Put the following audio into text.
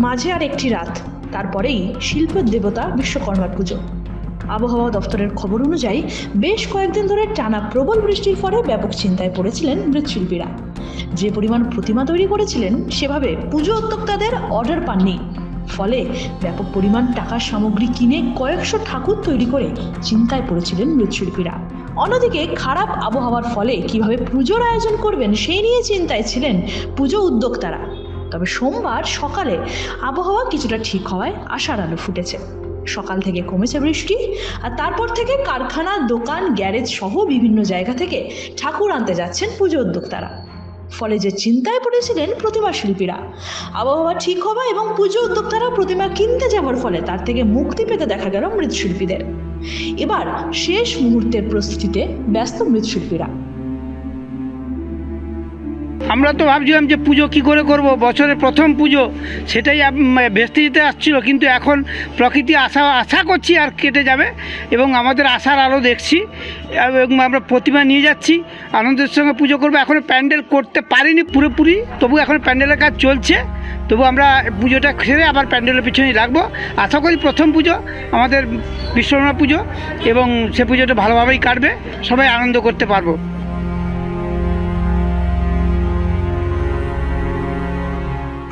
মাঝে আর একটি রাত, তারপরেই শিল্পের দেবতা বিশ্বকর্মার পুজো। আবহাওয়া দফতরের খবর অনুযায়ী বেশ কয়েকদিন ধরে টানা প্রবল বৃষ্টির ফলে ব্যাপক চিন্তায় পড়েছিলেন মৃৎশিল্পীরা। যে পরিমাণ প্রতিমা তৈরি করেছিলেন, সেভাবে পুজো উদ্যোক্তাদের অর্ডার পাননি। ফলে ব্যাপক পরিমাণ টাকার সামগ্রী কিনে কয়েকশো ঠাকুর তৈরি করে চিন্তায় পড়েছিলেন মৃৎশিল্পীরা। অন্যদিকে খারাপ আবহাওয়ার ফলে কীভাবে পুজোর আয়োজন করবেন, সেই নিয়ে চিন্তায় ছিলেন পুজো উদ্যোক্তারা। তবে সোমবার সকালে আবহাওয়া কিছুটা ঠিক হওয়ায় আশার আলো ফুটেছে। সকাল থেকে কমেছে বৃষ্টি, আর তারপর থেকে কারখানা, দোকান, গ্যারেজ সহ বিভিন্ন জায়গা থেকে ঠাকুর আনতে যাচ্ছেন পুজো উদ্যোক্তারা। ফলে যে চিন্তায় পড়েছিলেন প্রতিমা শিল্পীরা, আবহাওয়া ঠিক হওয়া এবং পুজো উদ্যোক্তারা প্রতিমা কিনতে যাওয়ার ফলে তার থেকে মুক্তি পেতে দেখা গেল মৃৎশিল্পীদের। এবার শেষ মুহূর্তের প্রস্তুতিতে ব্যস্ত মৃৎশিল্পীরা। আমরা তো ভাবছিলাম যে পুজো কি করে করব? বছরের প্রথম পুজো, সেটাই ভেস্তে যেতে আসছিল, কিন্তু এখন প্রকৃতি আশা আশা করছি আর কেটে যাবে এবং আমাদের আশার আলো দেখছি। এবং আমরা প্রতিমা নিয়ে যাচ্ছি, আনন্দের সঙ্গে পুজো করব। এখনও প্যান্ডেল করতে পারিনি পুরোপুরি, তবু এখন প্যান্ডেলের কাজ চলছে। তবু আমরা পুজোটা সেরে আবার প্যান্ডেলের পিছনেই লাগবো। আশা করি প্রথম পুজো, আমাদের বিশ্বকর্মা পুজো এবং সে পুজোটা ভালোভাবেই কাটবে। সবাই আনন্দ করতে পারব।